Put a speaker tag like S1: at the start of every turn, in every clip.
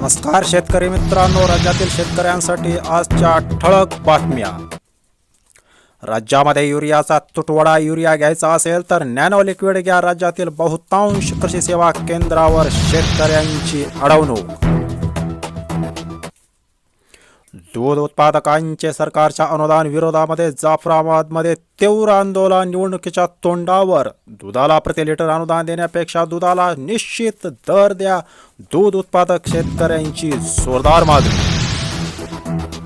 S1: नमस्कार शेतकरी मित्रांनो राज्यातील शेतकऱ्यांसाठी आजच्या ठळक बातम्या. राज्यामध्ये युरियाचा तुटवडा युरिया घ्यायचा असेल तर नॅनो लिक्विड घ्या राज्यातील बहुतांश कृषी सेवा केंद्रावर शेतकऱ्यांची अडवणूक. दूध उत्पादकांचे सरकारच्या अनुदान विरोधामध्ये जाफराबादमध्ये तीव्र आंदोलन निवडणुकीच्या तोंडावर. दुधाला प्रति लिटर अनुदान देण्यापेक्षा दुधाला निश्चित दर द्या. दूध उत्पादक शेतकऱ्यांची जोरदार मागणी.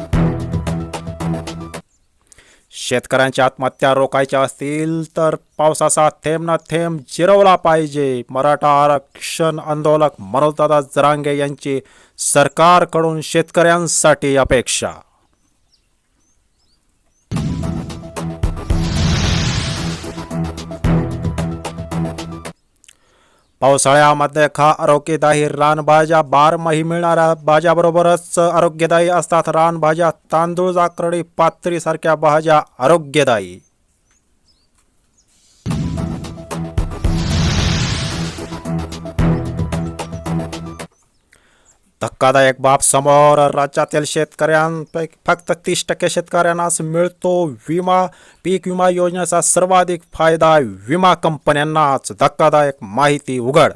S1: शेतकऱ्यांची आत्महत्या रोखायच्या असतील तर पावसाचा थेंब ना थेंब जिरवला पाहिजे. मराठा आरक्षण आंदोलक मनोजदादा जरांगे यांची सरकारकडून शेतकऱ्यांसाठी अपेक्षा पावसाळ्यामध्ये खा आरोग्यदायी रानभाज्या बारमाही मिळणाऱ्या भाज्याबरोबरच आरोग्यदायी असतात रानभाज्या तांदूळ जाकरडी पात्रीसारख्या भाज्या आरोग्यदायी. धक्कादायक बाब समोर राज्यातील शेतकऱ्यांपैकी फक्त तीस टक्के शेतकऱ्यांनाच मिळतो विमा. पीक विमा योजनेचा सर्वाधिक फायदा विमा कंपन्यांनाच. धक्कादायक माहिती उघड.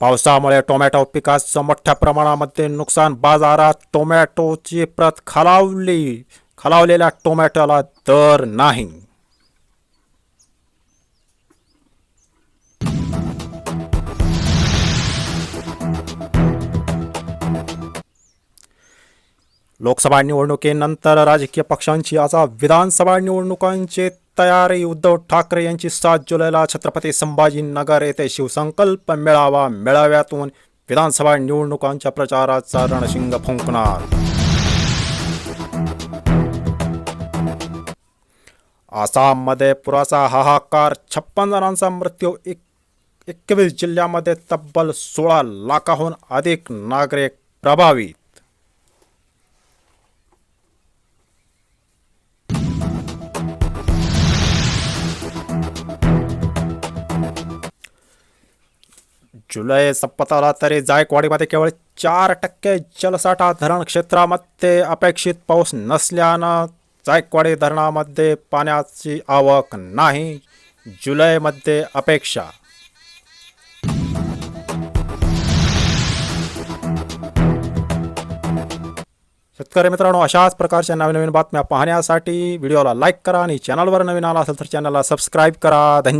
S1: पावसामुळे टोमॅटो पिकाचं मोठ्या प्रमाणामध्ये नुकसान. बाजारात टोमॅटोची प्रत खालावली खालावलेल्या टोमॅटोला दर नाही. लोकसभा निवडणुकीनंतर राजकीय पक्षांची आता विधानसभा निवडणुकांची तयारी. उद्धव ठाकरे यांची सात जुलैला छत्रपती संभाजीनगर येथे शिवसंकल्प मेळावा मेळाव्यातून विधानसभा निवडणुकांच्या प्रचाराचा रणशिंग फुंकणार. आसाममध्ये पुराचा हाहाकार. छप्पन जणांचा मृत्यू. एक एकवीस जिल्ह्यामध्ये तब्बल सोळा लाखाहून अधिक नागरिक प्रभावित. जुलै संपत आला तरी जायकवाडीमध्ये केवळ चार टक्के जलसाठा धरण क्षेत्रामध्ये अपेक्षित पाऊस नसल्यानं जायकवाडी धरणामध्ये पाण्याची आवक नाही जुलैमध्ये अपेक्षा. शेतकरी मित्रांनो अशाच प्रकारच्या नवीन नवीन बातम्या पाहण्यासाठी व्हिडिओला लाईक करा आणि चॅनलवर नवीन आला असेल तर चॅनलला सबस्क्राईब करा. धन्यवाद.